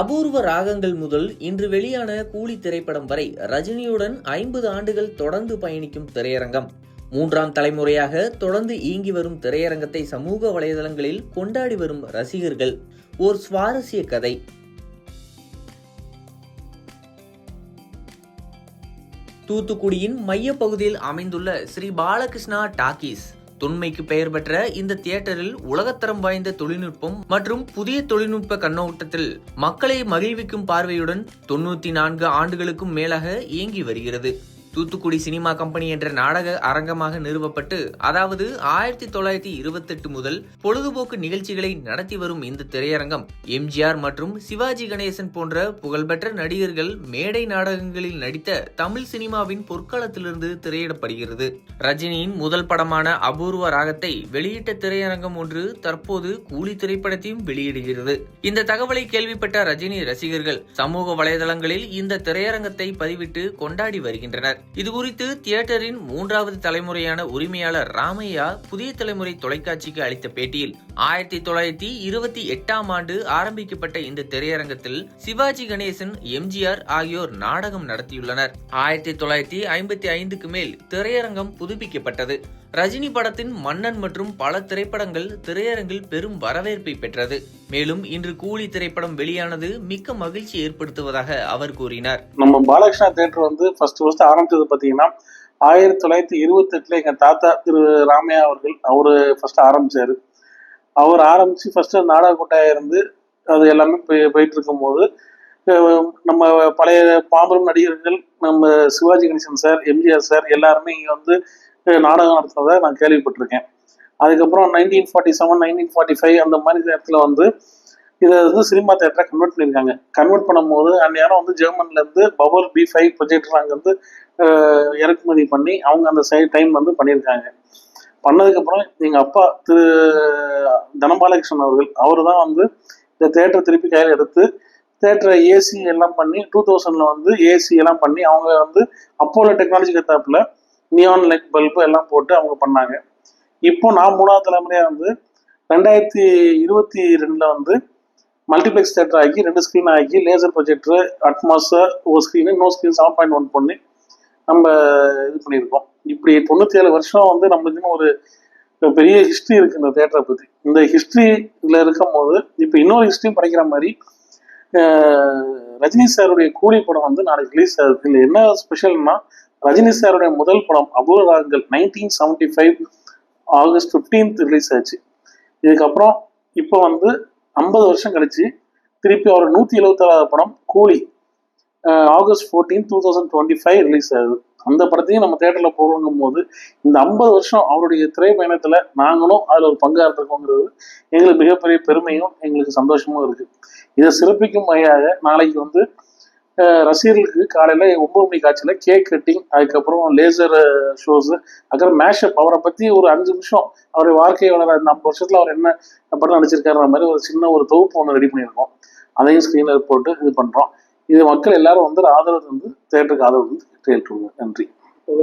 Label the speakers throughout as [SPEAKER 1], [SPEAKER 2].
[SPEAKER 1] அபூர்வ ராகங்கள் முதல் இன்று வெளியான கூலி திரைப்படம் வரை ரஜினியுடன் ஐம்பது ஆண்டுகள் தொடர்ந்து பயணிக்கும் திரையரங்கம். மூன்றாம் தலைமுறையாக தொடர்ந்து இயங்கி வரும் திரையரங்கத்தை சமூக வலைதளங்களில் கொண்டாடி வரும் ரசிகர்கள். ஓர் சுவாரஸ்ய கதை. தூத்துக்குடியின் மையப்பகுதியில் அமைந்துள்ள ஸ்ரீ பாலகிருஷ்ணா டாக்கீஸ். தொன்மைக்கு பெயர் பெற்ற இந்த தியேட்டரில் உலகத்தரம் வாய்ந்த தொழில்நுட்பம் மற்றும் புதிய தொழில்நுட்ப கண்ணோட்டத்தில் மக்களை மகிழ்விக்கும் பார்வையுடன் தொண்ணூத்தி நான்கு ஆண்டுகளுக்கும் மேலாக இயங்கி வருகிறது. தூத்துக்குடி சினிமா கம்பெனி என்ற நாடக அரங்கமாக நிறுவப்பட்டு அதாவது ஆயிரத்தி தொள்ளாயிரத்தி இருபத்தெட்டு முதல் பொழுதுபோக்கு நிகழ்ச்சிகளை நடத்தி வரும் இந்த திரையரங்கம் எம்ஜிஆர் மற்றும் சிவாஜி கணேசன் போன்ற புகழ்பெற்ற நடிகர்கள் மேடை நாடகங்களில் நடித்த தமிழ் சினிமாவின் பொற்காலத்திலிருந்து திரையிடப்படுகிறது. ரஜினியின் முதல் படமான அபூர்வ ராகத்தை வெளியிட்ட திரையரங்கம் ஒன்று தற்போது கூலி திரைப்படத்தையும் வெளியிடுகிறது. இந்த தகவலை கேள்விப்பட்ட ரஜினி ரசிகர்கள் சமூக வலைதளங்களில் இந்த திரையரங்கத்தை பதிவிட்டு கொண்டாடி வருகின்றனர். இது குறித்து தியேட்டரின் மூன்றாவது தலைமுறையான உரிமையாளர் ராமையா புதிய தலைமுறை தொலைக்காட்சிக்கு அளித்த பேட்டியில் ஆயிரத்தி தொள்ளாயிரத்தி இருபத்தி எட்டாம் ஆண்டு ஆரம்பிக்கப்பட்ட இந்த திரையரங்கத்தில் சிவாஜி கணேசன் எம்ஜிஆர் ஆகியோர் நாடகம் நடத்தியுள்ளனர். ஆயிரத்தி தொள்ளாயிரத்தி ஐம்பத்தி ஐந்துக்கு மேல் திரையரங்கம் புதுப்பிக்கப்பட்டது. ரஜினி படத்தின் மன்னன் மற்றும் பல திரைப்படங்கள் திரையரங்கில் பெரும் வரவேற்பை பெற்றது. மேலும் இன்று கூலி திரைப்படம் வெளியானது மிக்க மகிழ்ச்சி ஏற்படுத்துவதாக அவர் கூறினார்.
[SPEAKER 2] நம்ம பாலகிருஷ்ணா தேட்டர் வந்து ஃபர்ஸ்ட் ஃபர்ஸ்ட் ஆரம்பித்தது பார்த்தீங்கன்னா ஆயிரத்தி தொள்ளாயிரத்தி இருபத்தெட்டில் எங்க தாத்தா திரு ராமையா அவர்கள் அவரு ஃபர்ஸ்ட் ஆரம்பிச்சாரு. அவர் ஆரம்பிச்சு ஃபர்ஸ்ட் நாடக இருந்து அது எல்லாமே போய் போயிட்டு இருக்கும்போது நம்ம பழைய பாம்பரம் நடிகர்கள் நம்ம Sivaji Ganesan sir MGR sir எல்லாருமே இங்க வந்து நாடகம் நடத்துறதை நான் கேள்விப்பட்டிருக்கேன். அதுக்கப்புறம் nineteen forty seven nineteen forty five அந்த மாதிரி நேரத்தில் வந்து இதை வந்து சினிமா தேட்டரை கன்வெர்ட் பண்ணியிருக்காங்க. கன்வெர்ட் பண்ணும்போது அந்நேரம் வந்து ஜெர்மன்லேருந்து பபல் பவர் பி ஃபைவ் ப்ரொஜெக்டர் அங்கே வந்து இறக்குமதி பண்ணி அவங்க அந்த சை டைம் வந்து பண்ணியிருக்காங்க. பண்ணதுக்கப்புறம் எங்கள் அப்பா திரு தனபாலகிருஷ்ணன் அவர்கள் அவர் தான் வந்து இந்த தேட்டரை திருப்பி கையில் எடுத்து தேட்டரை ஏசி எல்லாம் பண்ணி டூ தௌசண்டில் வந்து ஏசி எல்லாம் பண்ணி அவங்க வந்து அப்போலோ டெக்னாலஜி கத்தாப்பில் நியான் லைட் பல்பு எல்லாம் போட்டு அவங்க பண்ணாங்க. இப்போ நான் மூணாவது தலைமுறையாக வந்து ரெண்டாயிரத்தி இருபத்தி ரெண்டுல வந்து மல்டிப்ளெக்ஸ் தேட்டர் ஆகி ரெண்டு ஸ்க்ரீன் ஆக்கி லேசர் ப்ரொஜெக்டர் அட்மாஸ் ஒரு screen no screen seven point one பண்ணி நம்ம இது பண்ணியிருக்கோம். இப்படி தொண்ணூற்றி ஏழு வருஷம் வந்து நம்மளுக்குன்னு ஒரு பெரிய ஹிஸ்ட்ரி இருக்கு இந்த தேட்டரை பற்றி இந்த ஹிஸ்ட்ரியில் இருக்கும் போது இப்போ இன்னொரு ஹிஸ்ட்ரியும் படிக்கிற மாதிரி ரஜினி சாருடைய கூலி படம் வந்து நாளைக்கு ரிலீஸ் ஆகுது. இதில் என்ன ஸ்பெஷல்னா ரஜினி சாருடைய முதல் படம் Apoorva Raagangal nineteen seventy five August fifteenth release ஆச்சு. இதுக்கப்புறம் இப்போ வந்து ஐம்பது வருஷம் கழிச்சு திருப்பி அவர் நூற்றி எழுபத்தாறாவது படம் Coolie August fourteen two thousand twenty five release ஆகுது. அந்த படத்தையும் நம்ம தேட்டரில் போடுங்கும் போது இந்த ஐம்பது வருஷம் அவருடைய திரைப்பயணத்தில் நாங்களும் அதில் ஒரு பங்காக இருந்திருக்கோங்கிறது எங்களுக்கு மிகப்பெரிய பெருமையும் எங்களுக்கு சந்தோஷமும் இருக்குது இதை சிறப்பிக்கும் வகையாக நாளைக்கு வந்து ரசிகர்களுக்கு காலையில் ஒன்பது மணி காட்சியில் கேக் கட்டிங் அதுக்கப்புறம் லேசர் ஷோஸு அதுக்கப்புறம் மேஷப் அவரை பற்றி ஒரு அஞ்சு நிமிஷம் அவருடைய வாழ்க்கை வளர அந்த ஐம்பது வருஷத்தில் அவர் என்ன படம் நடிச்சிருக்காருன்ற மாதிரி ஒரு சின்ன ஒரு தொகுப்பு ஒன்று ரெடி பண்ணியிருக்கோம். அதையும் ஸ்க்ரீனில் போட்டு இது பண்ணுறோம் இது மக்கள் எல்லாரும் வந்து ஆதரவு வந்து தேட்டருக்கு ஆதரவு வந்து கேட்டுருங்க நன்றி.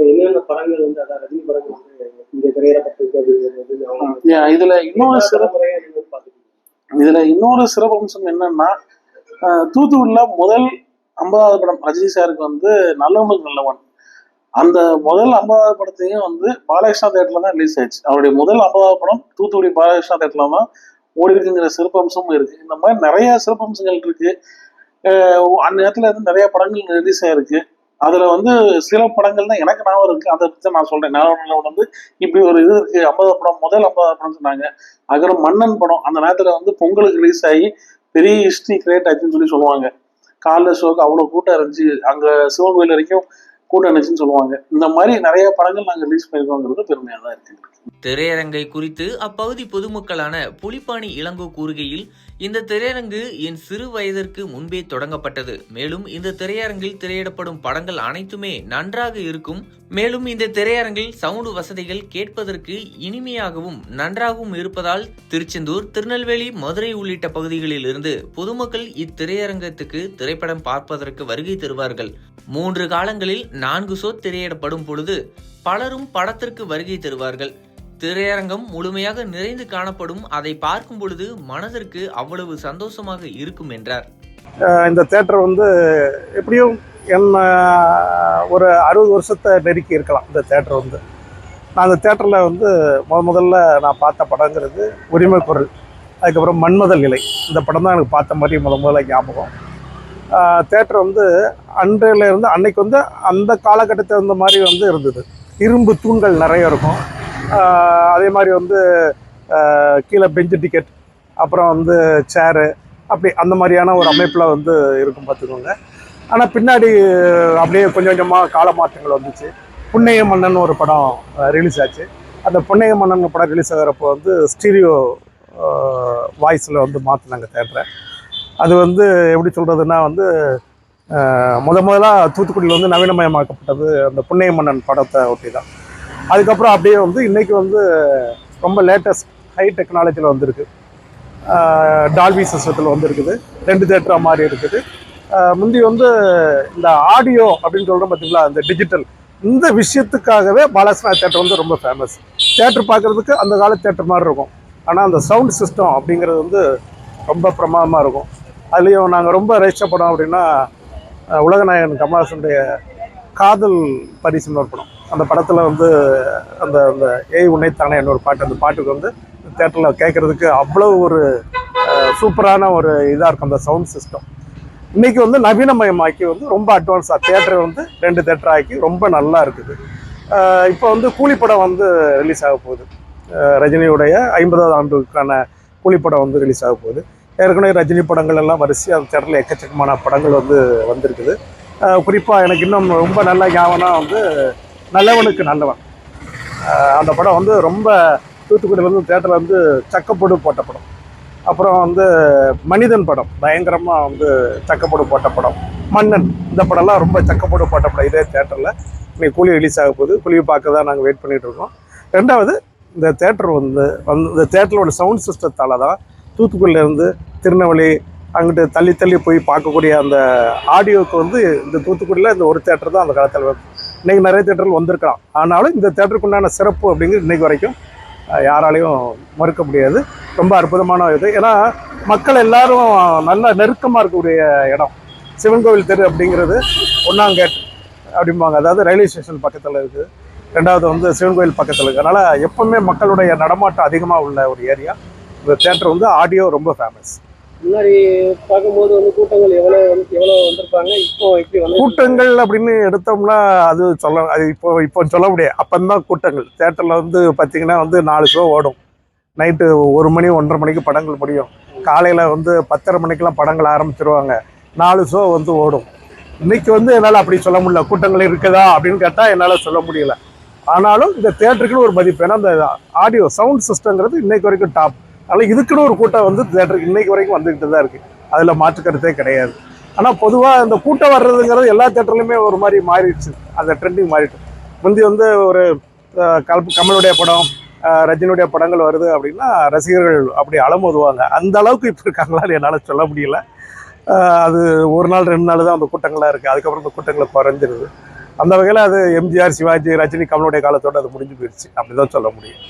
[SPEAKER 3] என்னென்ன படங்கள் வந்து அதான் ரஜினி படங்கள் வந்து
[SPEAKER 2] இதுல இன்னொரு சிறப்பு இதுல இன்னொரு சிறப்பம்சம் என்னன்னா அஹ், தூத்துக்குடியில முதல் ஐம்பதாவது படம் ரஜினி சாருக்கு வந்து நல்லவனுக்கு நல்லவன். அந்த முதல் ஐம்பதாவது படத்தையும் வந்து பாலகிருஷ்ணா தேட்டர்ல தான் ரிலீஸ் ஆயிடுச்சு. அவருடைய முதல் ஐம்பதாவது படம் தூத்துக்குடி பாலகிருஷ்ணா தேட்டர்ல தான் ஓடி இருக்குங்கிற சிறப்பம்சமும் இருக்கு. இந்த மாதிரி நிறைய சிறப்பம்சங்கள் இருக்கு. அந்த நேரத்துல இருந்து நிறைய படங்கள் ரிலீஸ் ஆயிருக்கு. அதுல வந்து சில படங்கள் தான் எனக்கு ஞாபகம் இருக்கு. அதை பத்தி நான் சொல்றேன். ஞாபகம் வந்து இப்படி ஒரு இது இருக்கு. ஐம்பது படம் முதல் ஐம்பது படம் சொன்னாங்க. அதுக்கப்புறம் மன்னன் படம் அந்த நேரத்துல வந்து பொங்கலுக்கு ரிலீஸ் ஆகி பெரிய ஹிஸ்டரி கிரியேட் ஆச்சுன்னு சொல்லி சொல்லுவாங்க. காலைல ஷோக்கு அவ்வளவு கூட்டம் இருந்துச்சு. அங்க சிவன் கோயில் வரைக்கும் கூட்டம் இருந்துச்சுன்னு சொல்லுவாங்க. இந்த மாதிரி நிறைய படங்கள் நாங்கள் ரிலீஸ் பண்ணியிருக்கோங்கிறது பெருமையாக தான் இருக்கு
[SPEAKER 1] திரையரங்கை குறித்து அப்பகுதி பொதுமக்களான புலிப்பாணி இளங்கோ கூறுகையில் இந்த திரையரங்கு என் சிறு வயதிற்கு முன்பே தொடங்கப்பட்டது. மேலும் இந்த திரையரங்கில் திரையிடப்படும் படங்கள் அனைத்துமே நன்றாக இருக்கும் மேலும் இந்த திரையரங்கில் சவுண்டு வசதிகள் கேட்பதற்கு இனிமையாகவும் நன்றாகவும் இருப்பதால் திருச்செந்தூர் திருநெல்வேலி மதுரை உள்ளிட்ட பகுதிகளில் இருந்து பொதுமக்கள் இத்திரையரங்கத்துக்கு திரைப்படம் பார்ப்பதற்கு வருகை தருவார்கள். மூன்று காலங்களில் நான்கு ஷோ திரையிடப்படும் பொழுது பலரும் படத்திற்கு வருகை தருவார்கள். திரையரங்கம் முழுமையாக நிறைந்து காணப்படும் அதை பார்க்கும் பொழுது மனதிற்கு அவ்வளவு சந்தோஷமாக இருக்கும் என்றார்.
[SPEAKER 4] இந்த தேட்டர் வந்து எப்படியும் என்ன ஒரு அறுபது வருஷத்தை நெருக்கி இருக்கலாம் இந்த தேட்டர் வந்து. நான் அந்த தேட்டரில் வந்து முத முதல்ல நான் பார்த்த படங்கிறது உரிமை குரல் அதுக்கப்புறம் மன்மதல் நிலை. இந்த படம் தான் எனக்கு பார்த்த மாதிரி முத முதல்ல ஞாபகம். தேட்டர் வந்து அன்றையிலேருந்து அன்னைக்கு வந்து அந்த காலகட்டத்தை தகுந்த மாதிரி வந்து இருந்தது. இரும்பு தூண்கள் நிறைய இருக்கும். அதே மாதிரி வந்து கீழே பெஞ்சு டிக்கெட் அப்புறம் வந்து சேரு அப்படி அந்த மாதிரியான ஒரு அமைப்பில் வந்து இருக்கும் பார்த்துக்கோங்க. ஆனால் பின்னாடி அப்படியே கொஞ்சம் கொஞ்சமாக கால மாற்றங்கள் வந்துச்சு. புண்ணைய மன்னன் ஒரு படம் ரிலீஸ் ஆச்சு. அந்த புண்ணைய மன்னன் படம் ரிலீஸ் ஆகிறப்போ வந்து ஸ்டீரியோ வாய்ஸில் வந்து மாற்றினாங்க தேட்டரை அது வந்து எப்படி சொல்கிறதுனா வந்து முத முதலாக தூத்துக்குடியில் வந்து நவீனமயமாக்கப்பட்டது அந்த புண்ணைய மன்னன் படத்தை ஒட்டி தான். அதுக்கப்புறம் அப்படியே வந்து இன்றைக்கி வந்து ரொம்ப லேட்டஸ்ட் ஹை டெக்னாலஜியில் வந்திருக்கு. டால்பி சிஸ்டத்தில் வந்திருக்குது. ரெண்டு தேட்டராக மாதிரி இருக்குது. முந்தி வந்து இந்த ஆடியோ அப்படின்னு சொல்கிறோம் பார்த்தீங்களா அந்த டிஜிட்டல் இந்த விஷயத்துக்காகவே பாலகிருஷ்ணா தேட்டர் வந்து ரொம்ப ஃபேமஸ் தேட்டர் பார்க்குறதுக்கு அந்த கால தேட்டர் மாதிரி இருக்கும். ஆனால் அந்த சவுண்ட் சிஸ்டம் அப்படிங்கிறது வந்து ரொம்ப பிரமாதமாக இருக்கும். அதுலேயும் நாங்கள் ரொம்ப ரசித்த படம் அப்படின்னா உலகநாயகன் கமலஹாசனுடைய காதல் பரிசுன்னு ஒரு படம். அந்த படத்தில் வந்து அந்த அந்த ஏய் உன்னைத்தானே ஒரு பாட்டு அந்த பாட்டுக்கு வந்து தேட்டரில் கேட்குறதுக்கு அவ்வளோ ஒரு சூப்பரான ஒரு இதாக இருக்கும் அந்த சவுண்ட் சிஸ்டம் இன்னைக்கு வந்து நவீனமயமாக்கி வந்து ரொம்ப அட்வான்ஸாக தேட்டர் வந்து ரெண்டு தேட்டர் ஆக்கி ரொம்ப நல்லா இருக்குது. இப்போ வந்து கூலிப்படம் வந்து ரிலீஸ் ஆக போகுது. ரஜினியுடைய ஐம்பதாவது ஆண்டுக்கான கூலிப்படம் வந்து ரிலீஸ் ஆக போகுது. ஏற்கனவே ரஜினி படங்கள் எல்லாம் வரிசையாக அந்த தேட்டரில் எக்கச்சக்கமான படங்கள் வந்து வந்திருக்குது. குறிப்பாக எனக்கு இன்னும் ரொம்ப நல்ல ஞாபகம்னா வந்து நல்லவனுக்கு நல்லவன். அந்த படம் வந்து ரொம்ப தூத்துக்குடியிலேருந்து தேட்டரில் வந்து சக்கப்போடு போட்ட படம். அப்புறம் வந்து மனிதன் படம் பயங்கரமாக வந்து சக்கப்போடு போட்ட படம். மன்னன் இந்த படம்லாம் ரொம்ப சக்கப்போடு போட்ட படம். இதே தேட்டரில் இன்னைக்கு கூலி ரிலீஸ் ஆக போகுது. கூலியை பார்க்க தான் நாங்கள் வெயிட் பண்ணிகிட்டு இருக்கோம். ரெண்டாவது இந்த தேட்டர் வந்து வந்து இந்த தேட்டரோட சவுண்ட் சிஸ்டத்தால் தான் தூத்துக்குடியிலேருந்து திருநெல்வேலி அங்கிட்டு தள்ளி தள்ளி போய் பார்க்கக்கூடிய அந்த ஆடியோவுக்கு வந்து இந்த தூத்துக்குடியில் இந்த ஒரு தேட்டர் தான் அந்த காலத்தில். இன்றைக்கி நிறைய தேட்டர்கள் வந்திருக்கலாம். ஆனாலும் இந்த தேட்டருக்கு உண்டான சிறப்பு அப்படிங்கிறது இன்றைக்கு வரைக்கும் யாராலையும் மறுக்க முடியாது. ரொம்ப அற்புதமான இது. ஏன்னா மக்கள் எல்லாரும் நல்ல நெருக்கமாக இருக்கக்கூடிய இடம். சிவன் கோவில் தெரு அப்படிங்கிறது ஒன்னாங்கேட் அப்படிம்பாங்க. அதாவது ரயில்வே ஸ்டேஷன் பக்கத்தில் இருக்குது. ரெண்டாவது வந்து சிவன் கோயில் பக்கத்தில் இருக்குது. அதனால் எப்பவுமே மக்களுடைய நடமாட்டம் அதிகமாக உள்ள ஒரு ஏரியா. இந்த தேட்டர் வந்து ஆடியோ ரொம்ப ஃபேமஸ்
[SPEAKER 3] முன்னாடி பார்க்கும்போது வந்து கூட்டங்கள் எவ்வளோ வந்து எவ்வளோ வந்திருப்பாங்க இப்போ வந்து
[SPEAKER 4] கூட்டங்கள் அப்படின்னு எடுத்தோம்னா அது சொல்ல அது இப்போ இப்போ சொல்ல முடியாது. அப்பந்தான் கூட்டங்கள். தேட்டரில் வந்து பார்த்தீங்கன்னா வந்து நாலு ஷோ ஓடும். நைட்டு ஒரு மணி ஒன்றரை மணிக்கு படங்கள் முடியும். காலையில் வந்து பத்தரை மணிக்கெலாம் படங்கள் ஆரம்பிச்சிருவாங்க. நாலு ஷோ வந்து ஓடும். இன்றைக்கி வந்து என்னால் அப்படி சொல்ல முடியல. கூட்டங்கள் இருக்குதா அப்படின்னு கேட்டால் என்னால் சொல்ல முடியல. ஆனாலும் இந்த தேட்டருக்குன்னு ஒரு மதிப்பு. ஏன்னா இந்த ஆடியோ சவுண்ட் சிஸ்டங்கிறது இன்றைக்கு வரைக்கும் டாப் அதனால் இதுக்குன்னு ஒரு கூட்டம் வந்து தேட்டருக்கு இன்னைக்கு வரைக்கும் வந்துக்கிட்டு தான் இருக்குது அதில் மாற்றுக்கருத்தே கிடையாது. ஆனால் பொதுவாக இந்த கூட்டம் வர்றதுங்கிறது எல்லா தேட்டர்லையுமே ஒரு மாதிரி மாறிடுச்சு. அந்த ட்ரெண்டிங் மாறிட்டு. முந்தி வந்து ஒரு கல் கமலுடைய படம் ரஜினியுடைய படங்கள் வருது அப்படின்னா ரசிகர்கள் அப்படி அலமோதுவாங்க அந்த அளவுக்கு இப்போ இருக்காங்களான்னு என்னால் சொல்ல முடியல. அது ஒரு நாள் ரெண்டு நாள் தான் அந்த கூட்டங்களாக இருக்குது அதுக்கப்புறம் அந்த கூட்டங்களை குறைஞ்சிருது. அந்த வகையில் அது எம்ஜிஆர் சிவாஜி ரஜினி கமலுடைய காலத்தோட அது முடிஞ்சு போயிடுச்சு அப்படி தான் சொல்ல முடியும்.